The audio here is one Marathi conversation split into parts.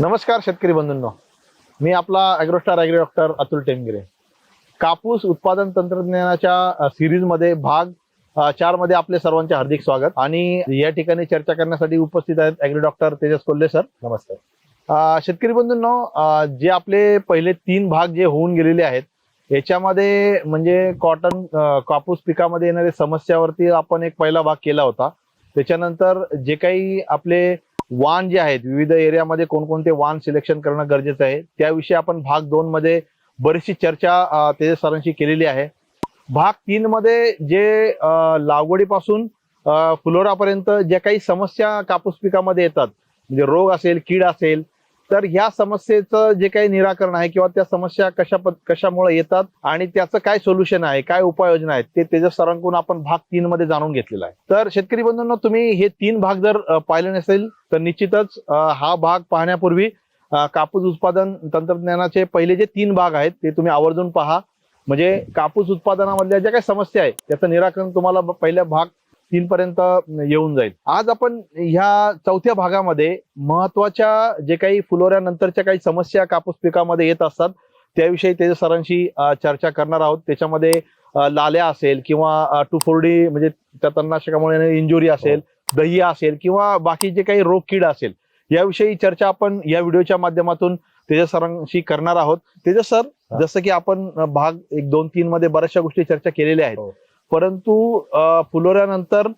नमस्कार शेतकरी बंधूंनो. मी आपला अॅग्रोस्टार ॲग्री डॉक्टर अतुल टेमगिरे कापूस उत्पादन तंत्रज्ञानाच्या सिरीजमध्ये भाग अ, चारमध्ये आपले सर्वांचे हार्दिक स्वागत. आणि या ठिकाणी चर्चा करण्यासाठी उपस्थित आहेत agri doctor Tejas Kolhe sir. नमस्कार शेतकरी बंधूंनो जे आपले पहिले तीन भाग जे होऊन गेलेले आहेत याच्यामध्ये म्हणजे कॉटन कापूस पिकामध्ये येणाऱ्या समस्यावरती आपण एक पहिला भाग केला होता. त्याच्यानंतर जे काही आपले वाण जे आहेत विविध एरियामध्ये कोणकोणते वाण सिलेक्शन करणं गरजेचं आहे त्याविषयी आपण भाग दोन मध्ये बरीचशी चर्चा तेज तेजस सरांशी केलेली आहे. भाग तीन मध्ये जे लागवडीपासून फुलोरापर्यंत ज्या काही समस्या कापूस पिकामध्ये येतात म्हणजे रोग असेल कीड असेल तर ह्या समस्येचं जे काही निराकरण आहे किंवा त्या समस्या कशा कशामुळे येतात आणि त्याचं काय सोल्युशन आहे काय उपाययोजना आहेत ते तेजस सरांकडून आपण भाग तीन मध्ये जाणून घेतलेला आहे. तर शेतकरी बंधूंना तुम्ही हे तीन भाग जर पाहिले नसेल तर निश्चितच हा भाग पाहण्यापूर्वी कापूस उत्पादन तंत्रज्ञानाचे पहिले जे तीन भाग आहेत ते तुम्ही आवर्जून पहा. म्हणजे कापूस उत्पादनामधल्या ज्या काही समस्या आहेत त्याचं निराकरण तुम्हाला पहिल्या भाग तीन पर्यंत येऊन जाईल आज आपण ह्या चौथ्या भागामध्ये महत्त्वाच्या जे काही फुलोऱ्यानंतरच्या काही समस्या कापूस पिकामध्ये येत असतात त्याविषयी तेज सरांशी चर्चा करणार आहोत त्याच्यामध्ये लाल्या असेल किंवा टू फोर्डी म्हणजे त्या तणनाशकामुळे इंजुरी असेल दहिया असेल किंवा बाकी जे काही रोग कीड असेल याविषयी चर्चा आपण या व्हिडिओच्या माध्यमातून तेजस सरांशी करणार आहोत तेजस सर. जसं की आपण भाग एक दोन तीन मध्ये बऱ्याचशा गोष्टी चर्चा केलेल्या आहेत हो. परंतु फुलोऱ्यानंतर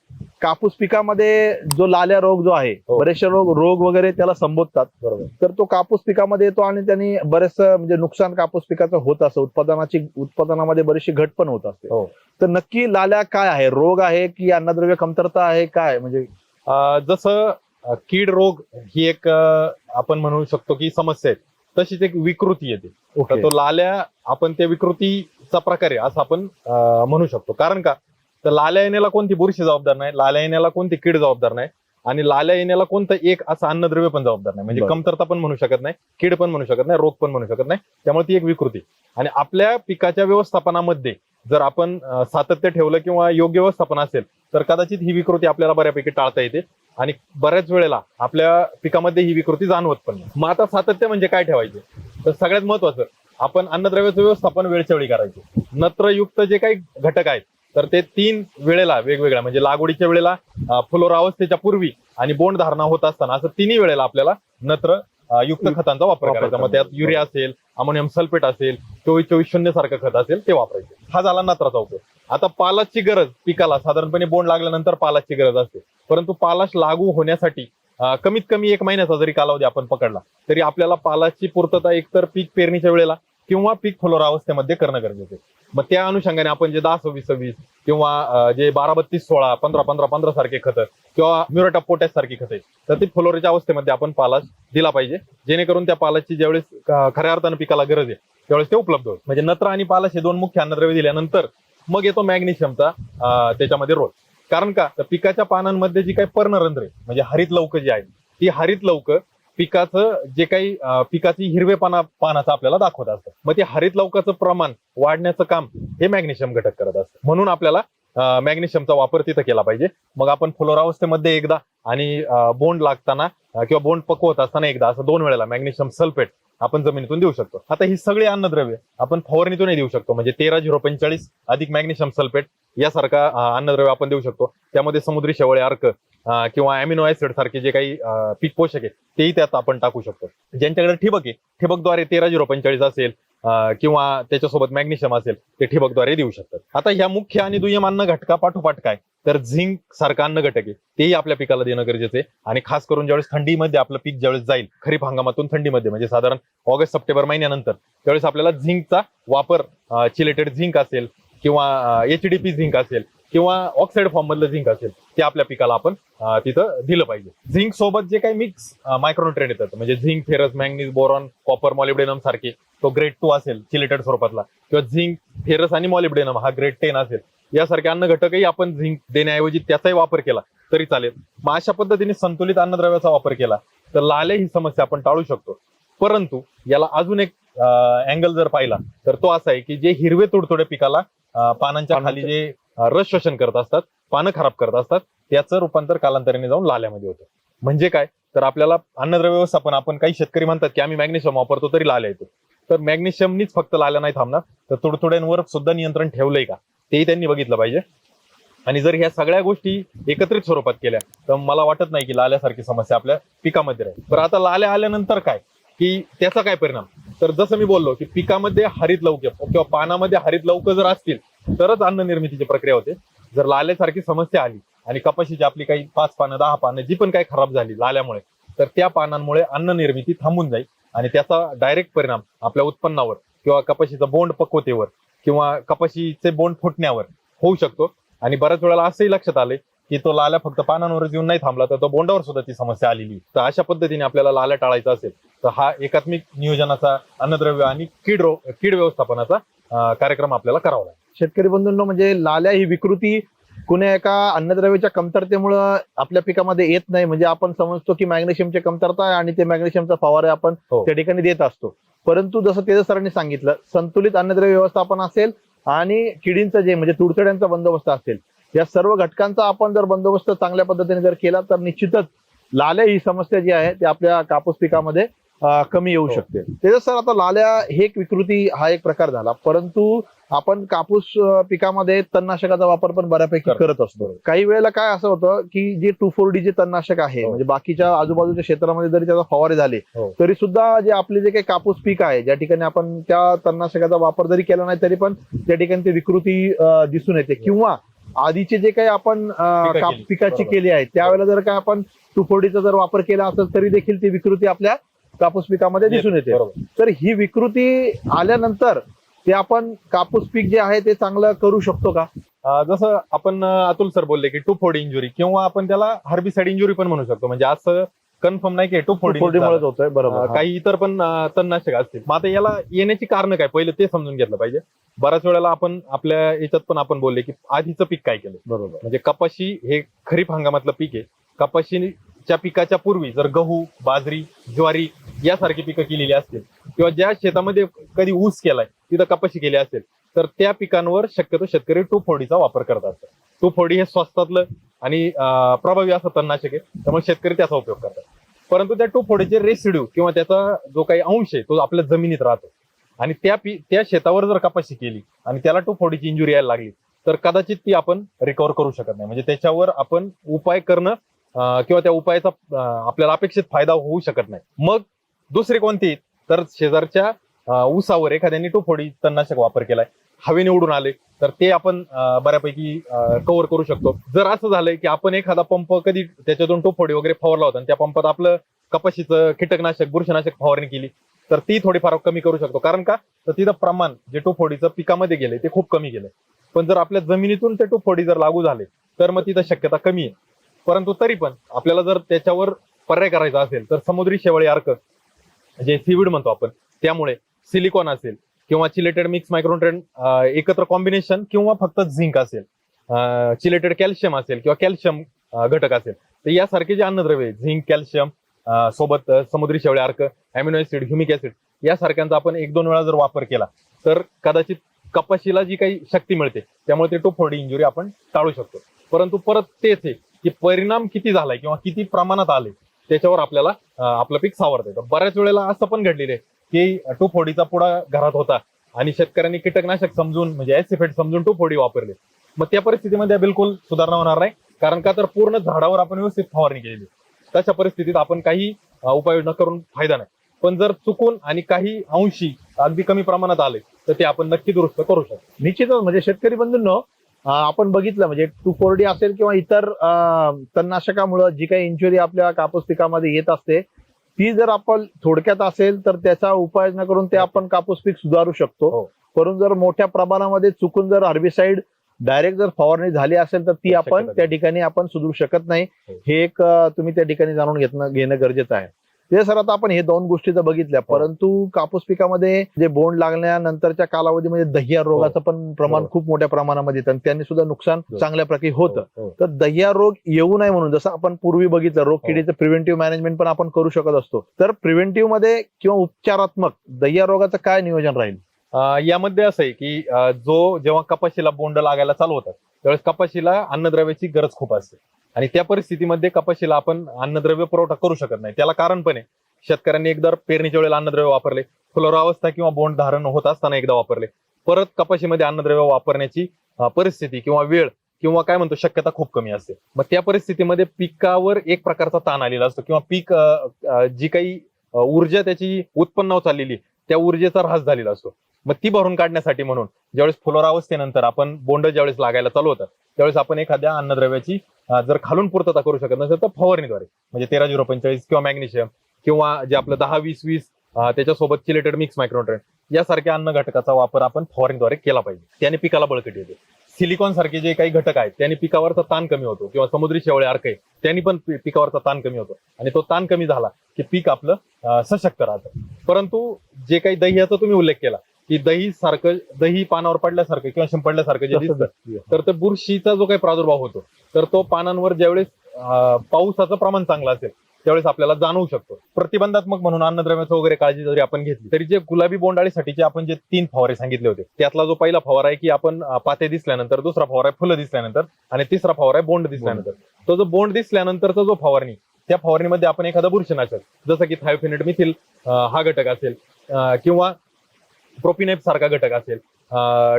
कापूस पिकामध्ये जो लाल्या रोग जो आहे हो. बरेचसे रोग रोग वगैरे त्याला संबोधतात. बरोबर. तर तो कापूस पिकामध्ये येतो आणि त्यांनी बरेच म्हणजे नुकसान कापूस पिकाचं होत असतं. उत्पादनाची उत्पादनामध्ये बरीचशी घट पण होत असते. हो. तर नक्की लाल्या काय आहे? रोग आहे की अन्नद्रव्य कमतरता आहे काय? म्हणजे जसं कीड रोग ही एक आपण म्हणू शकतो की समस्या आहे. तशीच एक विकृती येते. तो लाल्या आपण त्या विकृतीचा प्रकार आहे असं आपण म्हणू शकतो. कारण का? तर लाल्या येण्याला कोणती बुरशी जबाबदार नाही लाल्या येण्याला कोणती कीड जबाबदार नाही आणि लाल्या येण्याला कोणतं एक असं अन्नद्रव्य पण जबाबदार नाही. म्हणजे. कमतरता पण म्हणू शकत नाही कीड पण म्हणू शकत नाही रोग पण म्हणू शकत नाही. त्यामुळे ती एक विकृती. आणि आपल्या पिकाच्या व्यवस्थापनामध्ये जर आपण सातत्य ठेवलं किंवा योग्य व्यवस्थापन असेल तर कदाचित ही विकृती आपल्याला बऱ्यापैकी टाळता येते. आणि बऱ्याच वेळेला आपल्या पिकामध्ये ही विकृती जाणवत पण नाही. मग आता सातत्य म्हणजे काय ठेवायचे? तर सगळ्यात महत्वाचं आपण अन्नद्रव्याचं व्यवस्थापन वेळच्या वेळी करायचे. नत्रयुक्त जे काही घटक आहेत तर ते तीन वेळेला वेगवेगळ्या म्हणजे लागवडीच्या वेळेला फुलोरा अवस्थेच्या पूर्वी आणि बोंड धारणा होत असताना असं तिन्ही वेळेला आपल्याला नत्र युक्त खतांचा वापर करायचा. मग त्यात. युरिया असेल अमोनियम सल्फेट असेल चोवीस चोवीस शून्य सारखं खत असेल ते वापरायचे. हा झाला नत्राचा उपयोग. आता पालाची गरज पिकाला साधारणपणे बोंड लागल्यानंतर पालाची गरज असते. परंतु पालाश लागू होण्यासाठी कमीत कमी एक महिन्याचा जरी कालावधी आपण पकडला तरी आपल्याला पालाची पूर्तता एकतर पीक पेरणीच्या वेळेला किंवा पीक फुलोरा अवस्थेमध्ये करणं गरजेचं आहे. मग त्या अनुषंगाने आपण जे दहा सव्वीस सव्वीस किंवा जे बारा बत्तीस सोळा पंधरा पंधरा पंधरा सारखे खतं किंवा म्युरेटा पोटॅश सारखी खतं तर ती फुलोऱ्याच्या अवस्थेमध्ये आपण पालाश दिला पाहिजे. जेणेकरून त्या पालाची ज्यावेळेस खऱ्या अर्थानं पिकाला गरज आहे त्यावेळेस ते उपलब्ध होईल. म्हणजे नत्र आणि पालाश हे दोन मुख्य अन्नद्रव्य दिल्यानंतर मग येतो मॅग्नेशियमचा त्याच्यामध्ये रोल. कारण का? तर पिकाच्या पानांमध्ये जी काही पर्णरंध्रे म्हणजे हरित लवक जी आहे ती हरित लवक पिकाचं जे काही पिकाची हिरवे पाना पानाचं आपल्याला दाखवत असतं. मग ते हरित लवकाचं प्रमाण वाढण्याचं काम हे मॅग्नेशियम घटक करत असतं. म्हणून आपल्याला मॅग्नेशियमचा वापर तिथं केला पाहिजे. मग आपण फुलोरावस्थेमध्ये एकदा आणि बोंड लागताना किंवा बोंड पकवत असताना एकदा असं दोन वेळेला मॅग्नेशियम सल्फेट आपण जमिनीतून देऊ शकतो. आता ही सगळी अन्नद्रव्य आपण फवारणीतूनही देऊ शकतो. म्हणजे तेरा झिरो पंचेचाळीस अधिक मॅग्नेशियम सल्फेट यासारखा अन्नद्रव्य आपण देऊ शकतो. त्यामध्ये समुद्री शेवळे अर्क किंवा अॅमिनो ऍसिड सारखे जे काही पीक पोषक आहे तेही त्यात आपण टाकू शकतो. ज्यांच्याकडे ठिबक आहे ठिबकद्वारे तेरा झिरो पंचेचाळीस असेल किंवा त्याच्यासोबत मॅग्नेशियम असेल ते ठिबकद्वारे देऊ शकतात. आता ह्या मुख्य आणि दुय्यम अन्न घटका पाठोपाठ काय? तर झिंक सारखा अन्न घटक आहे तेही आपल्या पिकाला देणं गरजेचं आहे. आणि खास करून ज्यावेळेस थंडीमध्ये आपलं पीक ज्यावेळेस जाईल खरीप हंगामातून थंडीमध्ये म्हणजे साधारण ऑगस्ट सप्टेंबर महिन्यानंतर त्यावेळेस आपल्याला झिंकचा वापर चिलेटेड झिंक असेल किंवा एच डी पी झिंक असेल किंवा ऑक्साईड फॉर्म मधलं झिंक असेल ते आपल्या पिकाला आपण तिथं दिलं पाहिजे. झिंक सोबत जे काही मिक्स मायक्रोन्युट्रेन येतात म्हणजे zinc ferrous manganese boron copper molybdenum सारखे तो ग्रेड टू असेल चिलेटेड स्वरूपातला किंवा झिंक फेरस आणि मॉलिब्डेनम हा ग्रेड टेन असेल यासारखे अन्न घटकही आपण झिंक देण्याऐवजी त्याचाही वापर केला तरी चालेल. मग अशा पद्धतीने संतुलित अन्नद्रव्याचा वापर केला तर लाले ही समस्या आपण टाळू शकतो. परंतु याला अजून एक अँगल जर पाहिला तर तो असा आहे की जे हिरवे तुडतुडे पिकाला पानांच्या खाली जे रस शोषण करत असतात पानं खराब करत असतात त्याचं रूपांतर कालांतराने जाऊन लाल्यामध्ये होतं. म्हणजे काय? तर आपल्याला अन्नद्रव्य व्यवस्थापन आपण काही शेतकरी म्हणतात की आम्ही मॅग्नेशियम वापरतो तरी लाल्या येतो. तर मॅग्नेशियमनीच फक्त लाल्या नाही थांबणार. तर तुडतुड्यांवर सुद्धा नियंत्रण ठेवलंय का? तेही त्यांनी बघितलं पाहिजे. आणि जर ह्या सगळ्या गोष्टी एकत्रित स्वरूपात केल्या तर मला वाटत नाही की लाल्यासारखी समस्या आपल्या पिकामध्ये राहील. तर आता लाल्या आल्यानंतर काय? की त्याचा काय परिणाम? तर जसं मी बोललो की पिकामध्ये हरित लवके किंवा पानामध्ये हरित लवक जर असतील तरच अन्न निर्मितीची प्रक्रिया होते. जर लाल्यासारखी समस्या आली आणि कपाशीची आपली काही पाच पानं दहा पानं जी पण काही खराब झाली लाल्यामुळे तर त्या पानांमुळे अन्न निर्मिती थांबून जाईल आणि त्याचा डायरेक्ट परिणाम आपल्या उत्पन्नावर किंवा कपाशीचं बोंड पक्वतेवर किंवा कपाशीचे बोंड फुटण्यावर होऊ शकतो. आणि बऱ्याच वेळेला असंही लक्षात आले की तो लाल्या फक्त पानांवर येऊन नाही थांबला तर तो बोंडावर सुद्धा ती समस्या आलेली तर अशा पद्धतीने आपल्याला लाल्या टाळायचा असेल तर हा एकात्मिक नियोजनाचा अन्नद्रव्य आणि कीड रो कीड व्यवस्थापनाचा कार्यक्रम आपल्याला करावा लागेल. शेतकरी बंधूंनो म्हणजे लाल्या ही विकृती कुण्या एका अन्नद्रव्याच्या कमतरतेमुळं आपल्या पिकामध्ये येत नाही म्हणजे आपण समजतो की मॅग्नेशियमची कमतरता आहे आणि ते मॅग्नेशियमचा फवारे आपण हो. त्या ठिकाणी देत असतो परंतु जसं तेज सरांनी सांगितलं संतुलित अन्नद्रव्य व्यवस्थापन असेल आणि किडींचं जे म्हणजे तुडतड्यांचा बंदोबस्त असेल या सर्व घटकांचा आपण जर बंदोबस्त चांगल्या पद्धतीने जर केला तर निश्चितच लाल्या ही समस्या जी आहे ती आपल्या कापूस पिकामध्ये कमी येऊ हो. शकते तेजस सर आता लाल्या हे एक विकृती हा एक प्रकार झाला परंतु आपण कापूस पिकामध्ये तणनाशकाचा वापर पण बऱ्यापैकी करतो. असतो काही वेळेला काय असं होतं की जे टू फोर डी जे तणनाशक आहे हो. म्हणजे बाकीच्या आजूबाजूच्या क्षेत्रामध्ये जरी त्याचा फवारे झाले हो. तरी सुद्धा जे आपले जे काही कापूस पीक आहे ज्या ठिकाणी आपण त्या तणनाशकाचा वापर जरी केला नाही तरी पण त्या ठिकाणी ती विकृती दिसून येते किंवा आधीचे जे काही आपण. पिकाची. केली आहे त्यावेळेला जर काय आपण टू फोर डीचा जर वापर केला असेल तरी देखील ती विकृती आपल्या कापूस पिकामध्ये दिसून येते तर ही विकृती आल्यानंतर ते आपण कापूस पीक जे आहे ते चांगलं करू शकतो का? जसं आपण अतुल सर बोलले की टू फोड इंजुरी किंवा आपण त्याला हर्बिसाइड इंजुरी पण म्हणू शकतो. म्हणजे असं कन्फर्म नाही की टू फोड मुळेच होतोय बरोबर. काही इतर पण तणनाशक असतील. मग आता याला येण्याची कारण काय? पहिले ते समजून घेतलं पाहिजे. बऱ्याच वेळेला आपण आपल्या याच्यात पण आपण बोलले की आधीचं पीक काय केलं? बरोबर. म्हणजे कपाशी हे खरीप हंगामातलं पीक आहे. च्या पिकाच्या पूर्वी जर गहू बाजरी ज्वारी यासारखी पिकं केलेली असतील किंवा ज्या शेतामध्ये कधी ऊस केलाय तिथं कपाशी केली असेल तर त्या पिकांवर शक्यतो शेतकरी टू फोडीचा वापर करत असतात. टू फोडी हे स्वस्तातलं आणि प्रभावी असं तणनाशक आहे त्यामुळे शेतकरी त्याचा उपयोग करतात. परंतु त्या टू फोडीचे रेसिड्यू किंवा त्याचा जो काही अंश आहे तो आपल्या जमिनीत राहतो. आणि त्या पी त्या शेतावर जर कपाशी केली आणि त्याला टू फोडीची इंजुरी यायला लागली तर कदाचित ती आपण रिकवर करू शकत नाही. म्हणजे त्याच्यावर आपण उपाय करणं किंवा त्या उपायाचा आपल्याला अपेक्षित फायदा होऊ शकत नाही. मग दुसरी कोणती? तर शेजारच्या उसावर ऊसावर एखाद्याने टोफोडी तणनाशक वापर केलाय. हवे निवडून आले. तर ते आपण बऱ्यापैकी कव्हर करू शकतो. जर असं झालंय की आपण एखादा पंप कधी त्याच्यातून टोफोडी वगैरे फवारला होता आणि त्या पंपात आपलं कपाशीचं कीटकनाशक बुरशीनाशक फवारणी केली तर ती थोडीफार कमी करू शकतो. कारण का? तर तिथं प्रमाण जे टोफोडीचं पिकामध्ये गेले ते खूप कमी गेले पण जर आपल्या जमिनीतून ते टोफोडी जर लागू झाले तर मग तिथं शक्यता कमी आहे. परंतु तरी पण आपल्याला जर त्याच्यावर पर्याय करायचा असेल तर समुद्री शेवाळी अर्क जे सीविड म्हणतो आपण त्यामुळे सिलिकॉन असेल किंवा चिलेटेड मिक्स मायक्रोन्ट्रेन एकत्र कॉम्बिनेशन किंवा फक्त झिंक असेल चिलेटेड कॅल्शियम असेल किंवा कॅल्शियम घटक असेल तर यासारखे जे अन्नद्रव्य झिंक कॅल्शियम सोबत समुद्री शेवळे अर्क अमिनो ऍसिड ह्युमिक ऍसिड यासारख्यांचा आपण एक दोन वेळा जर वापर केला तर कदाचित कपाशीला जी काही शक्ती मिळते त्यामुळे ते टू इंजुरी आपण टाळू शकतो. परंतु परत तेच आहे की परिणाम किती झालाय किंवा किती प्रमाणात आले त्याच्यावर आपल्याला आपलं पीक सावरता येतं बऱ्याच वेळेला असं पण घडलेलं आहे की टू फोडीचा पुडा घरात होता आणि शेतकऱ्यांनी कीटकनाशक समजून म्हणजे ऍसिफेट समजून टू फोडी वापरले. मग त्या परिस्थितीमध्ये बिलकुल सुधारणा होणार नाही कारण का तर पूर्ण झाडावर आपण व्यवस्थित फवारणी केलेली तशा परिस्थितीत आपण काही उपाययोजना करून फायदा नाही. पण जर चुकून आणि काही अंशी अगदी कमी प्रमाणात आले तर ते आपण नक्की दुरुस्त करू शकतो. निश्चितच म्हणजे शेतकरी बंधूंनो आपण बघितलं म्हणजे टू फोर डी असेल किंवा इतर तणनाशकामुळं जी काही इंजुरी आपल्या कापूस पिकामध्ये येत असते ती जर आपण थोडक्यात असेल तर त्याचा उपाययोजना करून ते आपण कापूस पीक सुधारू शकतो हो. परंतु जर मोठ्या प्रमाणामध्ये चुकून जर हर्बिसाइड डायरेक्ट जर फवारणी झाली असेल तर ती आपण त्या ठिकाणी आपण सुधरू शकत नाही हो. हे एक तुम्ही त्या ठिकाणी जाणून घेतलं घेणं गरजेचं आहे ते सर आता आपण हे दोन गोष्टी तर बघितल्या हो. परंतु कापूस पिकामध्ये जे बोंड लागल्यानंतरच्या कालावधीमध्ये दह्या रोगाचं पण प्रमाण हो. खूप मोठ्या प्रमाणामध्ये येतं आणि त्यांनी सुद्धा नुकसान हो. चांगल्या प्रकारे होतं हो, हो. तर दह्या रोग येऊ नये म्हणून जसं आपण पूर्वी बघितलं रोग हो. किडीचं प्रिव्हेंटिव्ह मॅनेजमेंट पण आपण करू शकत असतो तर प्रिव्हेंटिव्हमध्ये किंवा उपचारात्मक दह्या रोगाचं काय नियोजन राहील यामध्ये असं आहे की जो जेव्हा कपाशीला बोंड लागायला चालू होतात त्यावेळेस कपाशीला अन्नद्रव्याची गरज खूप असते आणि त्या परिस्थितीमध्ये कपाशीला आपण अन्नद्रव्य पुरवठा करू शकत नाही. त्याला कारण पण आहे. शेतकऱ्यांनी एकदा पेरणीच्या वेळेला अन्नद्रव्य वापरले. फुलरावस्था किंवा बोंड धारण होत असताना एकदा वापरले. परत कपाशीमध्ये अन्नद्रव्य वापरण्याची परिस्थिती किंवा वेळ किंवा काय म्हणतो शक्यता खूप कमी असते. मग त्या परिस्थितीमध्ये पिकावर एक प्रकारचा ताण आलेला असतो किंवा पीक जी काही ऊर्जा त्याची उत्पन्न चाललेली त्या ऊर्जेचा ऱ्हास झालेला असतो. मग ती भरून काढण्यासाठी म्हणून ज्यावेळेस फुलोरावस्थेनंतर आपण बोंड ज्यावेळेस लागायला चालू होतात त्यावेळेस आपण एखाद्या अन्नद्रव्याची जर खालून पूर्तता करू शकत नसेल तर फवारणीद्वारे म्हणजे तेरा झिरो पंचेचाळीस किंवा मॅग्नेशियम किंवा जे आपलं दहा वीस वीस त्याच्यासोबत चिलेटेड मिक्स मायक्रोट्रेन यासारख्या अन्न घटकाचा वापर आपण फवारणीद्वारे केला पाहिजे. त्याने पिकाला बळकटी येते. सिलिकॉन सारखे जे काही घटक आहेत त्यांनी पिकावरचा ताण कमी होतो किंवा समुद्री शेवळे अर्क आहे त्यांनी पण पिकावरचा ताण कमी होतो. आणि तो ताण कमी झाला की पीक आपलं सशक्त राहतं. परंतु जे काही दह्याचा तुम्ही उल्लेख केला की दही सारखं दही पानावर पडल्यासारखं किंवा शिंपडल्यासारखं जे दिसतं तर ते बुरशीचा जो काही प्रादुर्भाव होतो तर तो पानांवर ज्यावेळेस अं, पावसाचं प्रमाण चांगलं असेल त्यावेळेस आपल्याला जाणवू शकतो. प्रतिबंधात्मक म्हणून अन्नद्रव्याचं वगैरे काळजी जरी आपण घेतली तरी जे गुलाबी बोंडाळीसाठीचे आपण जे तीन फवारे सांगितले होते त्यातला जो पहिला फवारा आहे की आपण पाते दिसल्यानंतर दुसरा फवारा आहे फुलं दिसल्यानंतर आणि तिसरा फवारा आहे बोंड दिसल्यानंतर. तो जो बोंड दिसल्यानंतरचा जो फवारणी त्या फवारणीमध्ये आपण एखादं बुरशीनाशक जसं की थायोफिनेट मिथिल हा घटक असेल किंवा प्रोपिनेप सारखा घटक असेल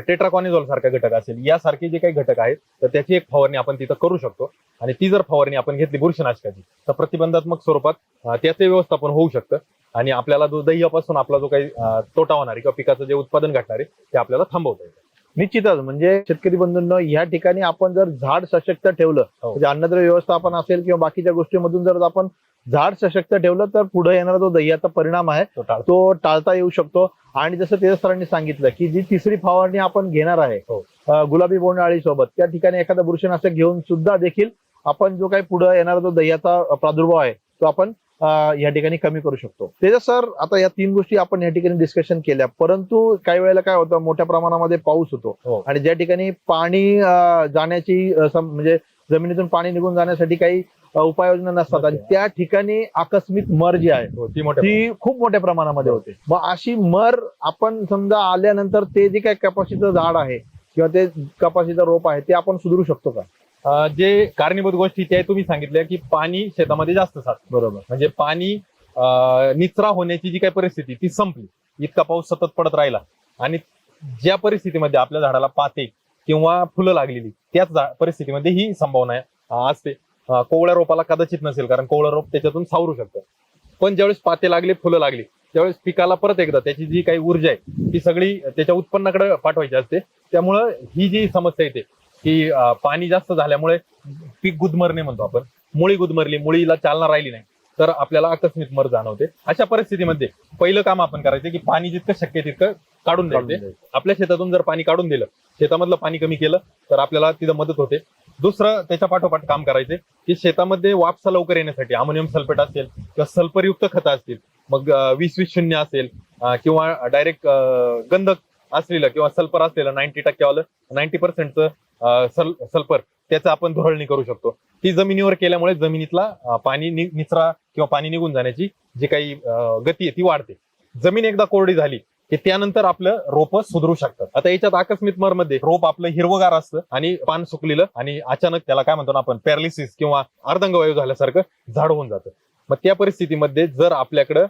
टेट्राकॉनिझॉल सारखा घटक असेल यासारखे जे काही घटक आहेत तर त्याची एक फवारणी आपण तिथं करू शकतो. आणि ती जर फवारणी आपण घेतली बुरशीनाशकाची तर प्रतिबंधात्मक स्वरूपात त्याचे व्यवस्थापन होऊ शकतं. आणि आपल्याला जो दह्यापासून आपला जो काही तोटा होणार किंवा पिकाचं जे उत्पादन घटणार आहे ते आपल्याला थांबवता येईल निश्चितच म्हणजे शेतकरी बंधूंनो या ठिकाणी आपण जर झाड सशक्त ठेवलं हो. म्हणजे अन्नद्रव्य व्यवस्थापन असेल किंवा बाकीच्या गोष्टीमधून जर आपण झाड सशक्त ठेवलं तर पुढे येणारा जो दह्याचा परिणाम आहे तो टाळतो. येऊ शकतो आणि जसं तेज सरांनी सांगितलं की जी तिसरी फवारणी आपण घेणार आहे हो. गुलाबी बोंडआळी सोबत त्या ठिकाणी एखादा बुरशीनाशक घेऊन सुद्धा देखील आपण जो काही पुढे येणारा जो दह्याचा प्रादुर्भाव आहे तो आपण या ठिकाणी कमी करू शकतो. तेजस सर आता या तीन गोष्टी आपण या ठिकाणी डिस्कशन केल्या. परंतु काही वेळेला काय होतं मोठ्या प्रमाणामध्ये पाऊस होतो. हो. आणि ज्या ठिकाणी पाणी जाण्याची म्हणजे जमिनीतून पाणी निघून जाण्यासाठी काही उपाययोजना नसतात. आणि. त्या ठिकाणी आकस्मिक मर जी आहे हो, ती खूप मोठ्या प्रमाणामध्ये हो. होते. मग अशी मर आपण समजा आल्यानंतर ते जे काही कपाशीचं झाड आहे किंवा ते कपाशीचं रोप आहे ते आपण सुधारू शकतो का? जे कारणीभूत गोष्टी त्या तुम्ही सांगितल्या की पाणी शेतामध्ये जास्त साठ बरोबर. म्हणजे पाणी निचरा होण्याची जी काही परिस्थिती ती संपली. इतका पाऊस सतत पडत राहिला. आणि ज्या परिस्थितीमध्ये आपल्या झाडाला पाते किंवा फुलं लागलेली त्याच परिस्थितीमध्ये ही संभावना असते. कोवळ्या रोपाला कदाचित नसेल कारण कोवळं रोप त्याच्यातून सावरू शकतं. पण ज्यावेळेस पाते लागले फुलं लागली त्यावेळेस पिकाला परत एकदा त्याची जी काही ऊर्जा आहे ती सगळी त्याच्या उत्पन्नाकडे पाठवायची असते. त्यामुळं ही जी समस्या येते की पाणी जास्त झाल्यामुळे पीक गुदमरणे म्हणतो आपण. मुळी गुदमरली मुळीला चालना राहिली नाही तर आपल्याला आकस्मिक मर जाणवते. अशा परिस्थितीमध्ये पहिलं काम आपण करायचं की पाणी जितकं शक्य तितकं काढून द्यायचे. आपल्या शेतातून जर पाणी काढून दिलं शेतामधलं पाणी कमी केलं तर आपल्याला तिथं मदत होते. दुसरं त्याच्या पाठोपाठ काम करायचे की शेतामध्ये वापसा लवकर येण्यासाठी अमोनियम सल्फेट असेल किंवा सल्फरयुक्त खतं असतील मग वीस वीस शून्य असेल किंवा डायरेक्ट गंधक असलेलं किंवा सल्फर असलेलं नाईन्टी टक्केवालं नाईन्टी पर्सेंटचं सल्फर त्याचं आपण धुरळणी करू शकतो. ती जमिनीवर केल्यामुळे जमिनीतला पाणी निचरा किंवा पाणी निघून जाण्याची जी काही गती आहे ती वाढते. जमीन एकदा कोरडी झाली की त्यानंतर आपलं रोप सुधरू शकतात. आता याच्यात आकस्मिक मरमध्ये रोप आपलं हिरवगार असतं आणि पान सुकलेलं आणि अचानक त्याला काय म्हणतो ना आपण पॅरालिसिस किंवा अर्धंगवायू झाल्यासारखं झाड होऊन जातं. मग त्या परिस्थितीमध्ये जर आपल्याकडं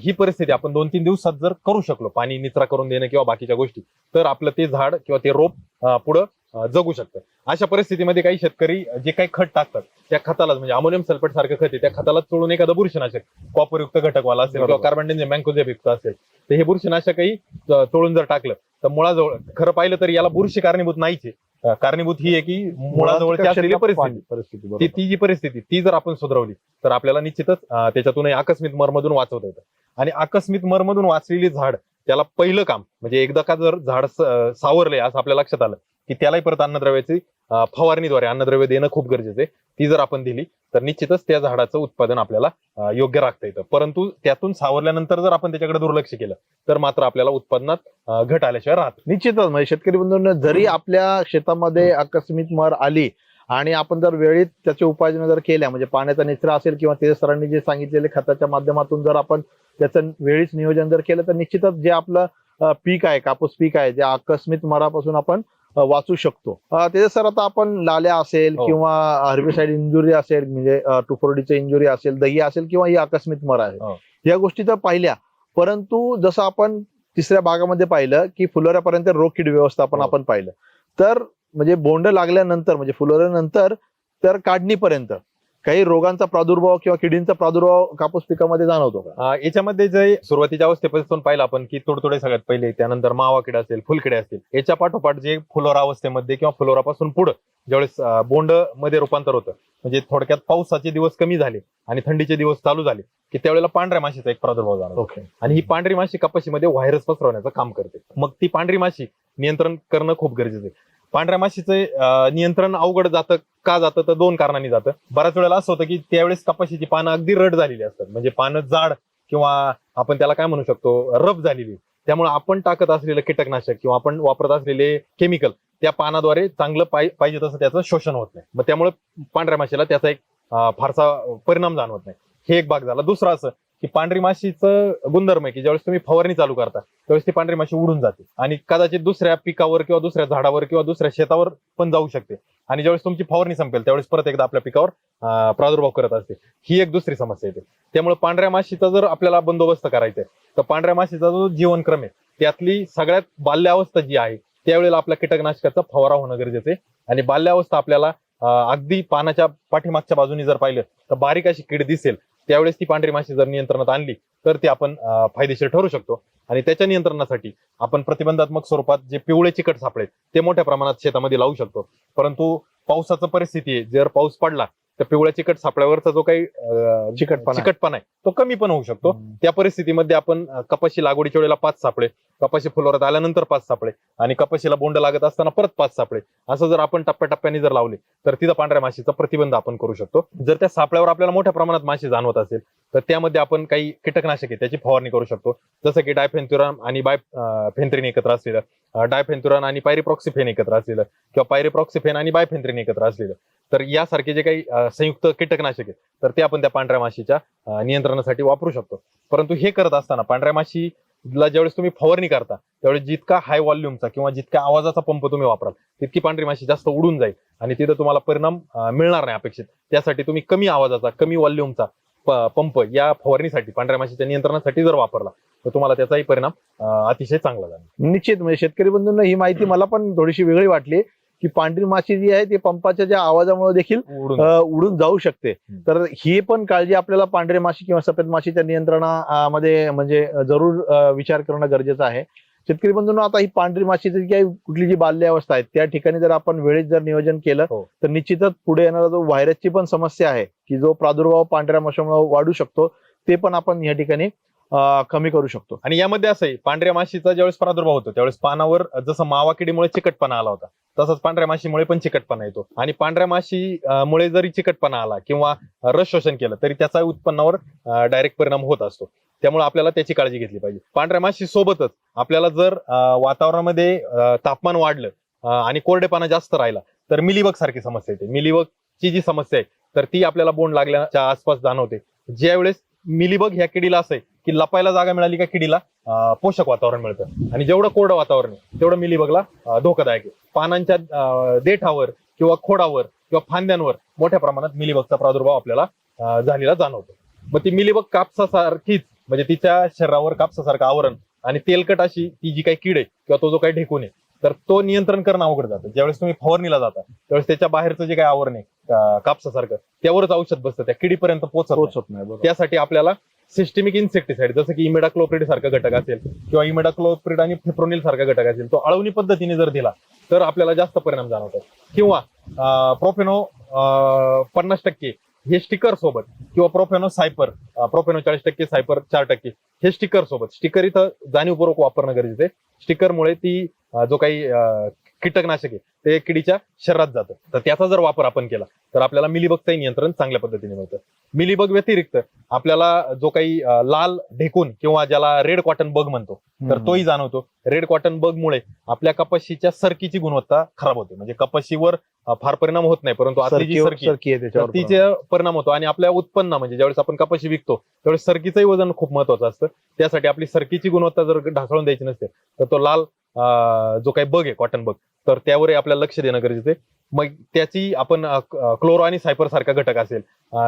ही परिस्थिती आपण दोन तीन दिवसात जर करू शकलो पाणी निचरा करून देणं किंवा बाकीच्या गोष्टी तर आपलं ते झाड किंवा ते रोप पुढं जगू शकतं. अशा परिस्थितीमध्ये काही शेतकरी जे काही खत टाकतात त्या खताला म्हणजे अमोनियम सल्फेट सारखं खत आहे त्या खताला चोळून एखादं बुरशीनाशक कॉपरयुक्त घटकवाला असेल किंवा. कार्बन मँकोजेब युक्त असेल तर हे बुरशीनाशकही चोळून जर टाकलं तर मुळाजवळ खरं पाहिलं तर याला बुरशी कारणीभूत नाहीच कारणीभूत ही आहे की मुळाजवळची असलेली परिस्थिती. ती जी परिस्थिती ती जर आपण सुधारवली तर आपल्याला निश्चितच अं, त्याच्यातून आकस्मिक मरमधून वाचवता येतं. आणि आकस्मिक मरमधून वाचलेली झाड त्याला पहिलं काम म्हणजे एकदा का जर झाड सावरले असं आपल्या लक्षात आलं की त्यालाही परत अन्नद्रव्याची फवारणीद्वारे अन्नद्रव्य देणं खूप गरजेचं आहे. ती जर आपण दिली तर निश्चितच त्या झाडाचं उत्पादन आपल्याला योग्य राखता येतं. परंतु त्यातून सावरल्यानंतर जर आपण त्याच्याकडे दुर्लक्ष केलं तर मात्र आपल्याला उत्पादनात घट आल्याशिवाय राहत निश्चितच म्हणजे शेतकरी बंधूंना जरी आपल्या शेतामध्ये आकस्मिक मर आली आणि आपण जर वेळीत त्याच्या उपाययोजना जर केल्या म्हणजे पाण्याचा निचरा असेल किंवा ते सरांनी जे सांगितलेले खताच्या माध्यमातून जर आपण त्याचं वेळीच नियोजन जर केलं तर निश्चितच जे आपलं पीक आहे कापूस पीक आहे जे आकस्मिक मरापासून आपण वाचू शकतो अ, त्याचे सर आता आपण लाल्या असेल हो. किंवा हर्बिसाइड इंजुरी असेल म्हणजे टुफोर्डीची इंजुरी असेल दही असेल किंवा ही आकस्मिक मर आहे हो. या गोष्टी तर पाहिल्या परंतु जसं आपण तिसऱ्या भागामध्ये पाहिलं की फुलोऱ्यापर्यंत रोग कीड व्यवस्थापन हो. आपण पाहिलं तर म्हणजे बोंड लागल्यानंतर म्हणजे फुलोऱ्यानंतर तर काढणीपर्यंत. काही रोगांचा प्रादुर्भाव किंवा किडींचा प्रादुर्भाव कापूस पिकामध्ये जाणवतो का? याच्यामध्ये जे सुरुवातीच्या अवस्थेपासून पाहिलं आपण की तुडतुडे सगळ्यात पहिले त्यानंतर मावा किडे असेल फुलकिडे असतील याच्या पाठोपाठ जे फुलोरा अवस्थेमध्ये किंवा फुलोरापासून पुढं ज्यावेळेस बोंडमध्ये रूपांतर होतं म्हणजे थोडक्यात पावसाचे दिवस कमी झाले आणि थंडीचे दिवस चालू झाले की त्यावेळेला पांढऱ्या माशीचा एक प्रादुर्भाव झाला ओके. आणि ही पांढरी माशी कपाशीमध्ये व्हायरस पसरवण्याचं काम करते. मग ती पांढरी माशी नियंत्रण करणं खूप गरजेचं आहे. पांढऱ्या माशीचं नियंत्रण अवघड जातं का जातं? तर दोन कारणांनी जातं. बऱ्याच वेळेला असं होतं की त्यावेळेस कपाशीची पानं अगदी रड झालेली असतात. म्हणजे पानं जाड किंवा आपण त्याला काय म्हणू शकतो? रफ झालेली. त्यामुळे आपण टाकत असलेलं कीटकनाशक किंवा आपण वापरत असलेले केमिकल त्या पानाद्वारे चांगलं पाहिजे तसं त्याचं शोषण होत नाही. मग त्यामुळे पांढऱ्या माशीला त्याचा एक फारसा परिणाम जाणवत नाही. हे एक भाग झाला. दुसरा असं की पांढरी माशीचं गुणधर्म आहे की ज्यावेळेस तुम्ही फवारणी चालू करता त्यावेळेस ती पांढरी माशी उडून जाते. आणि कदाचित दुसऱ्या पिकावर किंवा दुसऱ्या झाडावर किंवा दुसऱ्या शेतावर पण जाऊ शकते. आणि ज्यावेळेस तुमची फवारणी संपेल त्यावेळेस परत एकदा आपल्या पिकावर प्रादुर्भाव करत असते. ही एक दुसरी समस्या येते. त्यामुळे पांढऱ्या माशीचा जर आपल्याला बंदोबस्त करायचा आहे तर पांढऱ्या माशीचा जो जीवनक्रम आहे त्यातली सगळ्यात बाल्यावस्था जी आहे त्यावेळेला आपल्या कीटकनाशकाचा फवारा होणं गरजेचं आहे. आणि बाल्यावस्था आपल्याला अगदी पानाच्या पाठीमागच्या बाजूनी जर पाहिलं तर बारीक अशी कीड दिसेल त्यावेळेस ती पांढरी माशी जर नियंत्रणात आणली तर ती आपण फायदेशीर ठरू शकतो. आणि त्याच्या नियंत्रणासाठी आपण प्रतिबंधात्मक स्वरूपात जे पिवळे चिकट सापळे ते मोठ्या प्रमाणात शेतामध्ये लावू शकतो. परंतु पावसाचं परिस्थिती आहे जर पाऊस पडला तर पिवळ्या चिकट सापळ्यावरचा जो काही चिकटपणा. चिकटपणा आहे तो कमी पण होऊ शकतो. त्या परिस्थितीमध्ये आपण कपाशी लागवडीच्या वेळेला पाच सापळे कपाशी फुलवरात आल्यानंतर पाच सापळे आणि कपाशीला बोंड लागत असताना परत पाच सापळे. असं जर आपण टप्प्याटप्प्याने जर लावले तर तिथं पांढऱ्या माशीचा प्रतिबंध आपण करू शकतो. जर त्या सापळ्यावर आपल्याला मोठ्या प्रमाणात माशी जाणवत असेल तर त्यामध्ये आपण काही कीटकनाशक त्याची फवारणी करू शकतो. जसं की डायफेन्थुरान आणि बाय अं, फेन्थ्रिन एकत्र असलेलं अं, आणि पायरिप्रॉक्सिफेन एकत्र असलेलं किंवा पायरिप्रॉक्सिफेन आणि बायफेंथ्रिन एकत्र असलेलं. तर यासारखे जे काही संयुक्त कीटकनाशक आहेत तर ते आपण त्या पांढऱ्या माशीच्या नियंत्रणासाठी वापरू शकतो. परंतु हे करत असताना पांढऱ्या माशीला ज्यावेळेस तुम्ही फवारणी करता त्यावेळेस जितका हाय व्हॉल्यूमचा किंवा जितका आवाजाचा पंप तुम्ही वापराल तितकी पांढरी माशी जास्त उडून जाईल आणि तिथं तुम्हाला परिणाम मिळणार नाही अपेक्षित. त्यासाठी तुम्ही कमी आवाजाचा कमी व्हॉल्यूमचा पंप या फवारणीसाठी पांढऱ्या माशीच्या नियंत्रणासाठी जर वापरला तर तुम्हाला त्याचाही परिणाम अतिशय चांगला झाला निश्चित म्हणजे शेतकरी बंधूंना ही माहिती मला पण थोडीशी वेगळी वाटली की पांढरी माशी जी आहे ती पंपाच्या ज्या आवाजामुळे देखील उडून जाऊ शकते. तर ही पण काळजी आपल्याला पांढरे माशी किंवा सफेद माशीच्या नियंत्रणामध्ये म्हणजे जरूर विचार करणं गरजेचं आहे. शेतकरी बंधूंनो आता ही पांढरी माशीची जी काही कुठली जी बाल्य अवस्था आहे त्या ठिकाणी जर आपण वेळेत जर नियोजन केलं हो. तर निश्चितच पुढे येणारा जो व्हायरसची पण समस्या आहे की जो प्रादुर्भाव पांढऱ्या माशामुळे वाढू शकतो ते पण आपण या ठिकाणी कमी करू शकतो. आणि यामध्ये असं आहे पांढऱ्या माशीचा ज्यावेळेस प्रादुर्भाव होतो त्यावेळेस पानावर जसं मावा किडीमुळे चिकटपणा आला होता तसंच पांढऱ्या माशीमुळे पण चिकटपणा येतो. आणि पांढऱ्या माशी मुळे जरी चिकटपणा आला किंवा रस शोषण केलं तरी त्याचा उत्पन्नावर डायरेक्ट परिणाम होत असतो. त्यामुळे आपल्याला त्याची काळजी घेतली पाहिजे. पांढऱ्या माशी सोबतच आपल्याला जर वातावरणामध्ये तापमान वाढलं आणि कोरडेपणा जास्त राहिला तर मिलीबग सारखी समस्या येते. मिलीबगची जी समस्या आहे तर ती आपल्याला बोंड लागल्याच्या आसपास जाणवते. ज्यावेळेस मिलीबग ह्या किडीला असं आहे की लपायला जागा मिळाली का किडीला पोषक वातावरण मिळतं. आणि जेवढं कोरडं वातावरण आहे तेवढं मिलीबगला धोकादायक आहे. पानांच्या अं, देठावर किंवा खोडावर किंवा फांद्यांवर मोठ्या प्रमाणात मिलीबगचा प्रादुर्भाव आपल्याला झालेला जाणवतो. मग ती मिलीबग कापसासारखीच म्हणजे तिच्या शरीरावर कापसासारखं आवरण आणि तेलकट अशी ती जी काही किड आहे किंवा तो जो काही ढेकून आहे तर तो नियंत्रण करणं अवघड जातं ज्यावेळेस तुम्ही फवारणीला जाता त्यावेळेस त्याच्या बाहेरचं जे काही आवरण आहे कापसासारखं त्यावरच औषध बसतं त्या किडीपर्यंत पोहोचत. पोहोचत नाही. त्यासाठी आपल्याला सिस्टेमिक इन्सेक्टिसाइड जसं की इमेडाक्लोप्रिड सारखा घटक असेल किंवा इमेडाक्लोप्रिड आणि फिप्रोनिल सारखा घटक असेल तो अळवणी पद्धतीने जर दिला तर आपल्याला जास्त परिणाम जाणवतात किंवा प्रोफेनो पन्नास टक्के हे स्टिकर सोबत किंवा प्रोफेनो सायपर प्रोफेनो चाळीस टक्के सायपर चार टक्के हे स्टिकर सोबत स्टिकर इथं जाणीवपूर्वक वापरणं गरजेचं आहे. स्टिकरमुळे ती जो काही कीटकनाशक आहे ते किडीच्या शरीरात जातं. तर त्याचा जर वापर आपण केला तर आपल्याला मिलीबगचंही नियंत्रण चांगल्या पद्धतीने मिळतं. मिलीबग व्यतिरिक्त आपल्याला जो काही लाल ढेकून किंवा ज्याला रेड कॉटन बग म्हणतो तर. तोही जाणवतो. रेड कॉटन बग मुळे आपल्या कपाशीच्या सरकीची गुणवत्ता खराब होते. म्हणजे कपाशीवर फार परिणाम होत नाही परंतु आपली जी सरकी आहे तर त्याच्यावर तिचे परिणाम होतो. आणि आपल्या उत्पन्न म्हणजे ज्यावेळेस आपण कपाशी विकतो त्यावेळेस सरकीचंही वजन खूप महत्वाचं असतं. त्यासाठी आपली सरकीची गुणवत्ता जर ढासळून द्यायची नसते तर तो लाल जो काही बग आहे कॉटन बग तर त्यावरही आपल्याला लक्ष देणं गरजेचं आहे मग त्याची आपण क्लोरो आणि सायपर सारखा घटक असेल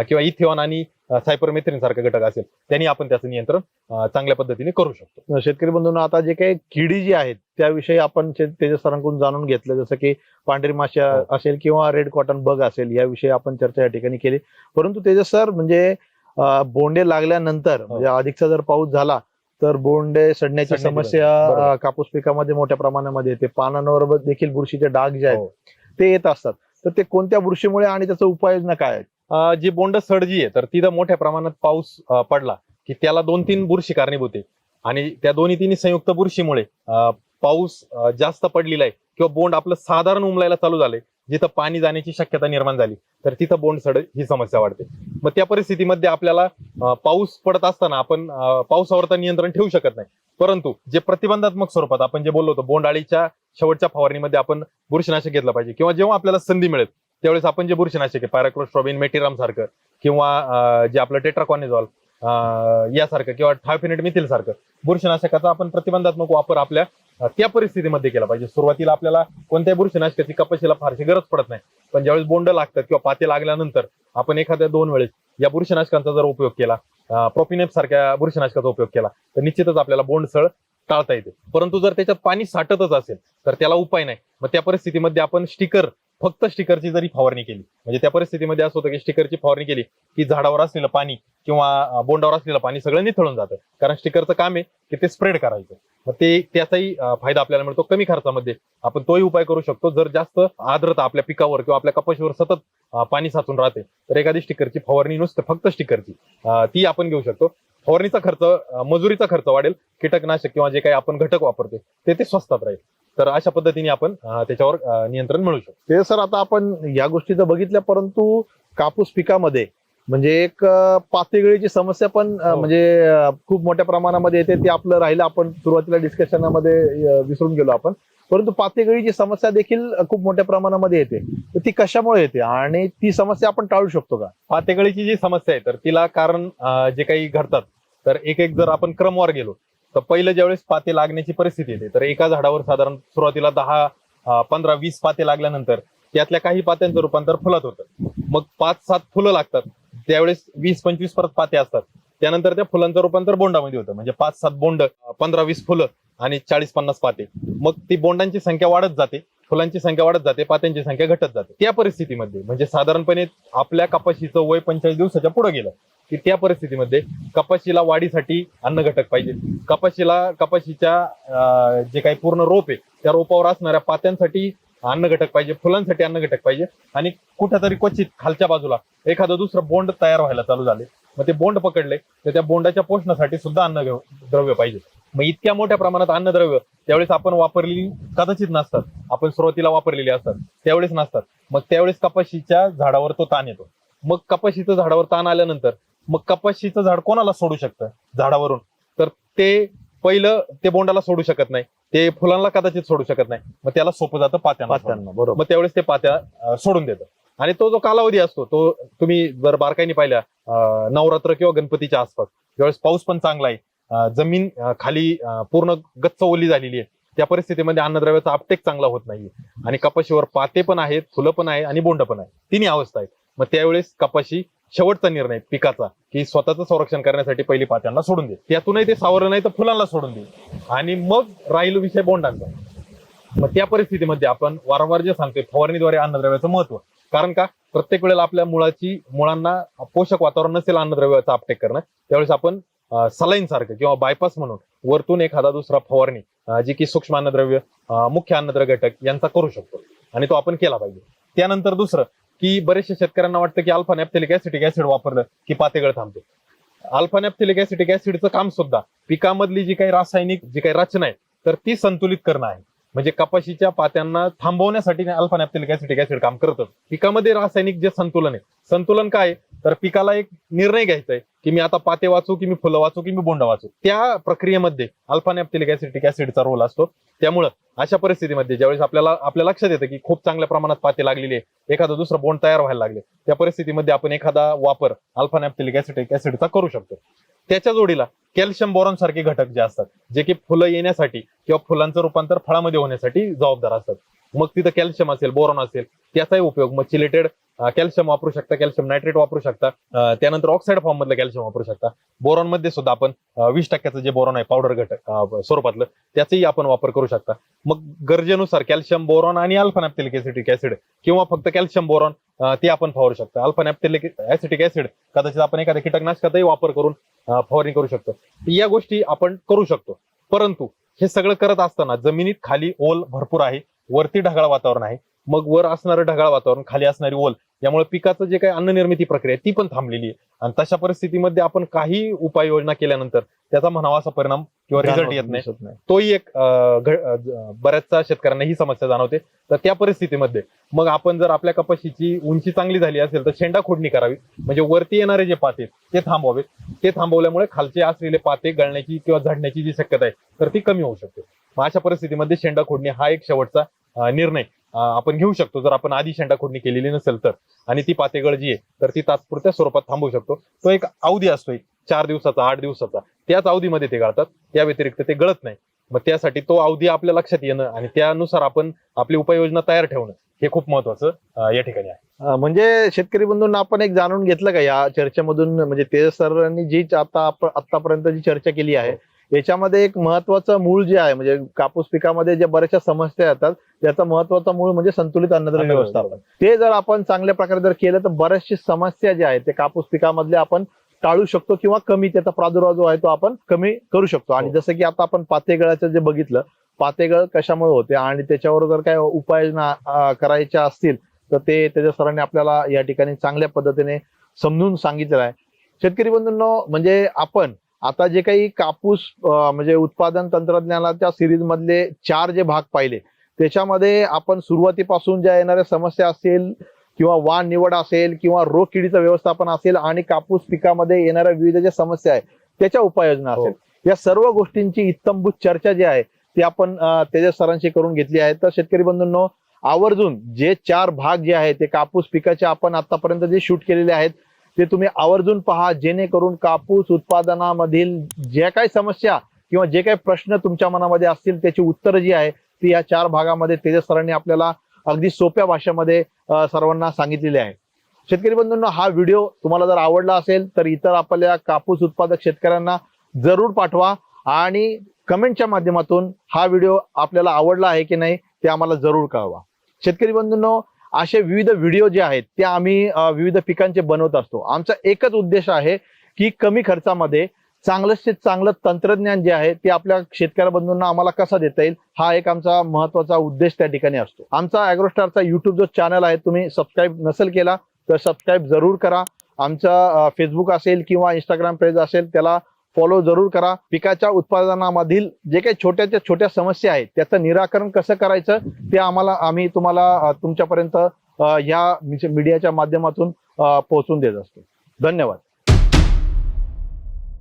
किंवा इथिऑन आणि सायपर मेथ्रिन सारखा घटक असेल त्यांनी आपण त्याचं नियंत्रण चांगल्या पद्धतीने करू शकतो शेतकरी बंधूंना आता जे काही किडी जी आहेत त्याविषयी आपण ते- तेजस सरांकडून जाणून घेतलं जसं की पांढरी माशी हो. असेल किंवा रेड कॉटन बग असेल याविषयी आपण चर्चा या ठिकाणी केली परंतु तेजस सर म्हणजे बोंडे लागल्यानंतर हो. म्हणजे अधिकचा जर पाऊस झाला तर बोंडे सडण्याची समस्या कापूस पिकामध्ये मोठ्या प्रमाणामध्ये येते. पानांवर देखील बुरशीचे डाग जे आहेत हो. ते येत असतात. तर ते कोणत्या बुरशीमुळे आणि त्याचा उपाययोजना काय जी बोंड सड जी आहे तर तिथं मोठ्या प्रमाणात पाऊस पडला की त्याला दोन तीन बुरशी कारणीभूत आहे. आणि त्या दोन्ही तिन्ही संयुक्त बुरशीमुळे पाऊस जास्त पडलेला आहे किंवा बोंड आपलं साधारण उमलायला चालू झालंय जिथं पाणी जाण्याची शक्यता निर्माण झाली तर तिथं बोंड सड ही समस्या वाढते. मग त्या परिस्थितीमध्ये आपल्याला पाऊस पडत असताना आपण पाऊसावर पावसावर तर नियंत्रण ठेवू शकत नाही. परंतु जे प्रतिबंधात्मक स्वरूपात आपण जे बोललो होतो बोंडाळीच्या शेवटच्या फवारणीमध्ये आपण बुरशीनाशक घेतलं पाहिजे. किंवा जेव्हा आपल्याला संधी मिळेल त्यावेळेस आपण जे बुरशीनाशक आहे पॅराक्रोस्ट्रॉबिन मेटिराम सारखं किंवा जे आपलं टेट्राकॉनिझॉल यासारखं किंवा ठाफिनेट मिथिल सारखं बुरशीनाशकाचा आपण प्रतिबंधात्मक वापर आपल्या त्या परिस्थितीमध्ये केला पाहिजे. सुरुवातीला आपल्याला कोणत्याही बुरशीनाशकाची कपाशीला फारशी गरज पडत नाही. पण ज्यावेळेस बोंड लागतात किंवा पाते लागल्यानंतर आपण एखाद्या दोन वेळेस या बुरशीनाशकांचा जर उपयोग केला प्रोपिनेप सारख्या बुरशीनाशकाचा उपयोग केला तर निश्चितच आपल्याला बोंडसळ टाळता येते. परंतु जर त्याच्यात पाणी साठतच असेल तर त्याला उपाय नाही. मग त्या परिस्थितीमध्ये आपण स्टिकर फक्त स्टिकरची जरी फवारणी केली म्हणजे त्या परिस्थितीमध्ये असं होतं की स्टिकरची फवारणी केली की झाडावर असलेलं पाणी किंवा बोंडावर असलेलं पाणी सगळं निथळून जातं. कारण स्टिकरचं काम आहे की ते स्प्रेड करायचं. मग ते त्याचाही फायदा आपल्याला मिळतो कमी खर्चामध्ये. आपण तोही उपाय करू शकतो. जर जास्त आर्द्रता आपल्या पिकावर किंवा आपल्या कपाशीवर सतत पाणी साचून राहते तर एखादी स्टिकरची फवारणी नुसतं फक्त स्टिकरची ती आपण घेऊ शकतो. फवारणीचा खर्च मजुरीचा खर्च वाढेल. कीटकनाशक किंवा जे काही आपण घटक वापरतो ते ते स्वस्तात राहील. तर अशा पद्धतीने आपण त्याच्यावर नियंत्रण मिळू शकतो. ते सर आता आपण या गोष्टी तर बघितल्या परंतु कापूस पिकामध्ये म्हणजे एक अं, पातेगळीची समस्या पण हो. म्हणजे खूप मोठ्या प्रमाणामध्ये येते. ते आपलं राहिलं आपण सुरुवातीला डिस्कशनामध्ये विसरून गेलो आपण. परंतु पातेगळीची समस्या देखील खूप मोठ्या प्रमाणामध्ये येते. तर ती कशामुळे येते? आणि ती समस्या आपण टाळू शकतो का? पातेगळीची जी समस्या आहे तर तिला कारण जे काही घडतात. तर एक एक जर आपण क्रमवार गेलो तर पहिलं ज्यावेळेस पाते लागण्याची परिस्थिती येते तर एका झाडावर साधारण सुरुवातीला दहा पंधरा वीस पाते लागल्यानंतर त्यातल्या काही पात्यांचं रूपांतर फुलात होतं. मग पाच सात फुलं लागतात. त्यावेळेस वीस पंचवीस परत पाते असतात. त्यानंतर त्या फुलांचं रूपांतर बोंडामध्ये होतं. म्हणजे पाच सात बोंड पंधरा वीस फुलं आणि चाळीस पन्नास पाते. मग ती बोंडांची संख्या वाढत जाते फुलांची संख्या वाढत जाते पात्यांची संख्या घटत जाते. त्या परिस्थितीमध्ये म्हणजे साधारणपणे आपल्या कपाशीचं वय पंचेचाळीस दिवसाच्या पुढे गेलं की त्या परिस्थितीमध्ये कपाशीला वाढीसाठी अन्न घटक पाहिजे. कपाशीला कपाशीच्या जे काही पूर्ण रोप आहे त्या रोपावर असणाऱ्या पात्यांसाठी अन्न घटक पाहिजे फुलांसाठी अन्न घटक पाहिजे आणि कुठेतरी क्वचित खालच्या बाजूला एखादं दुसरं बोंड तयार व्हायला चालू झाले. मग ते बोंड पकडले तर त्या बोंडाच्या पोषणासाठी सुद्धा अन्न द्रव्य पाहिजे. मग इतक्या मोठ्या प्रमाणात अन्नद्रव्य त्यावेळेस आपण वापरलेली कदाचित नसतात. आपण सुरुवातीला वापरलेली असतात त्यावेळेस नसतात. मग त्यावेळेस कपाशीच्या झाडावर तो ताण येतो. मग कपाशीचं झाडावर ताण आल्यानंतर मग कपाशीचं झाड कोणाला सोडू शकतं? झाडावरून. तर ते पहिलं ते बोंडाला सोडू शकत नाही. ते फुलांना कदाचित सोडू शकत नाही. मग त्याला सोपं जातं पात्यांना पात्यांना बरोबर. मग त्यावेळेस ते पात्या अं, सोडून देतं. आणि तो जो कालावधी असतो तो तुम्ही जर बारकाईने पाहिल्या अं, नवरात्र किंवा गणपतीच्या आसपास ज्यावेळेस पाऊस पण चांगला आहे अं, जमीन अं, खाली अं, पूर्ण गच्च ओली झालेली आहे त्या परिस्थितीमध्ये अन्नद्रव्याचा आपटेक चांगला होत नाहीये. आणि कपाशीवर पाते पण आहेत फुलं पण आहे आणि बोंड पण आहे तिन्ही अवस्था आहेत. मग त्यावेळेस कपाशी शेवटचा निर्णय पिकाचा की स्वतःचं संरक्षण करण्यासाठी पहिली पात्यांना सोडून दे. त्यातूनही ते सावरलं नाही तर फुलांना सोडून दे. आणि मग राहील विषय बोंडांचा. मग त्या परिस्थितीमध्ये आपण वारंवार जे सांगतोय फवारणीद्वारे अन्नद्रव्याचं महत्त्व कारण का? प्रत्येक वेळेला आपल्या मुळाची मुळांना पोषक वातावरण नसेल अन्नद्रव्याचा आपटेक करणं त्यावेळेस आपण सलाईन सारखं किंवा बायपास म्हणून वरतून एखादा दुसरा फवारणी जी की सूक्ष्म अन्नद्रव्य मुख्य अन्नद्रव्य घटक यांचा करू शकतो. आणि तो आपण केला पाहिजे. त्यानंतर दुसरं की बरेचशा शेतकऱ्यांना वाटतं की अल्फा नॅप्थेलिक ऍसिटिक ऍसिड वापरलं की पातेगळ थांबते. अल्फा नॅप्थेलिक ऍसिटिक ऍसिडचं काम सुद्धा पिकामधली जी काही रासायनिक जी काही रचना आहे तर ती संतुलित करणं आहे. म्हणजे कपाशीच्या पात्यांना थांबवण्यासाठी अल्फा नॅप्थेलिक ऍसिटिक ऍसिड काम करतं. पिकामध्ये रासायनिक जे संतुलन आहे संतुलन काय तर पिकाला एक निर्णय घ्यायचा आहे की मी आता पाते वाचू की मी फुलं वाचू की मी बोंड वाचू. त्या प्रक्रियेमध्ये अल्फा नॅप्थेलिक ऍसिटिक ऍसिडचा रोल असतो. त्यामुळं अशा परिस्थितीमध्ये ज्यावेळेस आपल्याला आपल्या लक्षात येतं की खूप चांगल्या प्रमाणात पाते लागलेली आहे एखादं दुसरं बोंड तयार व्हायला लागले त्या परिस्थितीमध्ये आपण एखादा वापर अल्फा नॅप्थेलिक ऍसिटिक ऍसिडचा करू शकतो. त्याच्या जोडीला कॅल्शियम बोरॉन सारखे घटक जे असतात जे की फुलं येण्यासाठी किंवा फुलांचं रूपांतर फळामध्ये होण्यासाठी जबाबदार असतात. मग तिथं कॅल्शियम असेल बोरॉन असेल त्याचाही उपयोग. मग चिलेटेड कॅल्शियम वापरू शकता कॅल्शियम नायट्रेट वापरू शकता. त्यानंतर ऑक्साईड फॉर्म मधलं कॅल्शियम वापरू शकता. बोरॉनमध्ये सुद्धा आपण वीस टक्क्याचं जे बोरॉन आहे पावडर घटक स्वरूपातलं त्याचाही आपण वापर करू शकता. मग गरजेनुसार कॅल्शियम बोरॉन आणि अल्फानॅप्टेलिक ऍसिटिक ऍसिड किंवा फक्त कॅल्शियम बोरॉन ते आपण फवारू शकतो. अल्फानॅप्टेलिक ऍसिटिक ऍसिड कदाचित आपण एखाद्या कीटकनाशकाचाही वापर करून फवारणी करू शकतो. या गोष्टी आपण करू शकतो. परंतु हे सगळं करत असताना जमिनीत खाली ओल भरपूर आहे. वरती ढगाळ वातावरण आहे. मग वर असणारं ढगाळ वातावरण खाली असणारी ओल यामुळे पिकाचं जे काही अन्न निर्मिती प्रक्रिया आहे ती पण थांबलेली आहे. आणि तशा परिस्थितीमध्ये आपण काही उपाययोजना केल्यानंतर त्याचा म्हणावा असा परिणाम किंवा रिझल्ट येत नाही. तोही एक बऱ्याचशा शेतकऱ्यांना ही समस्या जाणवते. तर त्या परिस्थितीमध्ये मग आपण जर आपल्या कपाशीची उंची चांगली झाली असेल तर शेंडा खोडणी करावी. म्हणजे वरती येणारे जे पाते ते थांबवावेत. ते थांबवल्यामुळे खालचे असलेले पाते गळण्याची किंवा झडण्याची जी शक्यता आहे तर ती कमी होऊ शकते. मग अशा परिस्थितीमध्ये शेंडा खोडणी हा एक शेवटचा निर्णय. आपण घेऊ शकतो. जर आपण आधी शेंडा खोडणी केलेली नसेल तर. आणि ती पातेगळ जी आहे तर ती तात्पुरत्या स्वरूपात थांबवू शकतो. तो एक अवधी असतो एक चार दिवसाचा आठ दिवसाचा. त्याच अवधीमध्ये ते गळतात. त्या व्यतिरिक्त ते गळत नाही. मग त्यासाठी तो अवधी आपल्या लक्षात येणं आणि त्यानुसार आपण आपली उपाययोजना तयार ठेवणं हे खूप महत्वाचं या ठिकाणी आहे. म्हणजे शेतकरी बंधूंना आपण एक जाणून घेतलं का या चर्चेमधून? म्हणजे तेज सरांनी जी आता आतापर्यंत जी चर्चा केली आहे याच्यामध्ये एक महत्वाचं मूळ जे आहे म्हणजे कापूस पिकामध्ये ज्या बऱ्याचशा समस्या येतात त्याचा महत्त्वाचा मूळ म्हणजे संतुलित अन्नद्रव्य व्यवस्थापन. ते जर आपण चांगल्या प्रकारे जर केलं तर बऱ्याचशा समस्या ज्या आहेत ते कापूस पिकामधल्या आपण टाळू शकतो किंवा कमी त्याचा प्रादुर्भाव जो आहे तो आपण कमी करू शकतो. आणि हो. जसं की आता आपण पातेगळाचं जे बघितलं पातेगळ कशामुळे होते आणि त्याच्यावर जर काय उपाययोजना करायच्या असतील तर ते त्याच्या सरांनी आपल्याला या ठिकाणी चांगल्या पद्धतीने समजून सांगितलेलं आहे. शेतकरी बंधूंनो म्हणजे आपण आता जे काही कापूस म्हणजे उत्पादन तंत्रज्ञानाच्या सिरीज मधले चार जे भाग पाहिले त्याच्यामध्ये आपण सुरुवातीपासून ज्या येणाऱ्या समस्या असतील किंवा वाण निवड असेल किंवा रोग किडीचं व्यवस्थापन असेल आणि कापूस पिकामध्ये येणाऱ्या विविध ज्या समस्या आहेत त्याच्या उपाययोजना हो. असेल या सर्व गोष्टींची इत्तमभूत चर्चा जी आहे ती आपण तेजस सरांशी करून घेतली आहे तर शेतकरी बंधूंनो आवर्जून जे चार भाग जे आहेत ते कापूस पिकाचे आपण आतापर्यंत जे शूट केलेले आहेत ते तुम्ही आवर्जून पहा जेणेकरून कापूस उत्पादनामधील ज्या काही समस्या किंवा जे काही प्रश्न तुमच्या मनामध्ये असतील त्याची उत्तरं जी आहे ती या चार भागामध्ये तेजस सरांनी आपल्याला अगदी सोप्या भाषेमध्ये सर्वांना सांगितलेली आहे. शेतकरी बंधूंनो हा व्हिडिओ तुम्हाला जर आवडला असेल तर इतर आपल्या कापूस उत्पादक शेतकऱ्यांना जरूर पाठवा आणि कमेंटच्या माध्यमातून हा व्हिडिओ आपल्याला आवडला आहे की नाही ते आम्हाला जरूर कळवा. शेतकरी बंधूंनो असे विविध व्हिडिओ जे आहेत ते आम्ही विविध पिकांचे बनवत असतो. आमचा एकच उद्देश आहे की कमी खर्चामध्ये चांगलं से चांगलं तंत्रज्ञान जे आहे ते आपल्या शेतकऱ्या बंधूंना आम्हाला कसा देता येईल हा एक आमचा महत्त्वाचा उद्देश त्या ठिकाणी असतो. आमचा अॅग्रोस्टारचा युट्यूब जो चॅनल आहे तुम्ही सबस्क्राईब नसेल केला तर सबस्क्राईब जरूर करा. आमचा फेसबुक असेल किंवा इंस्टाग्राम पेज असेल त्याला फॉलो जरूर करा. पिकाच्या उत्पादनामधील जे काही छोट्याच्या छोट्या समस्या आहेत त्याचं निराकरण कसं करायचं ते आम्हाला आम्ही तुम्हाला तुमच्यापर्यंत अं, या मीडियाच्या माध्यमातून पोहोचून देत असतो. धन्यवाद.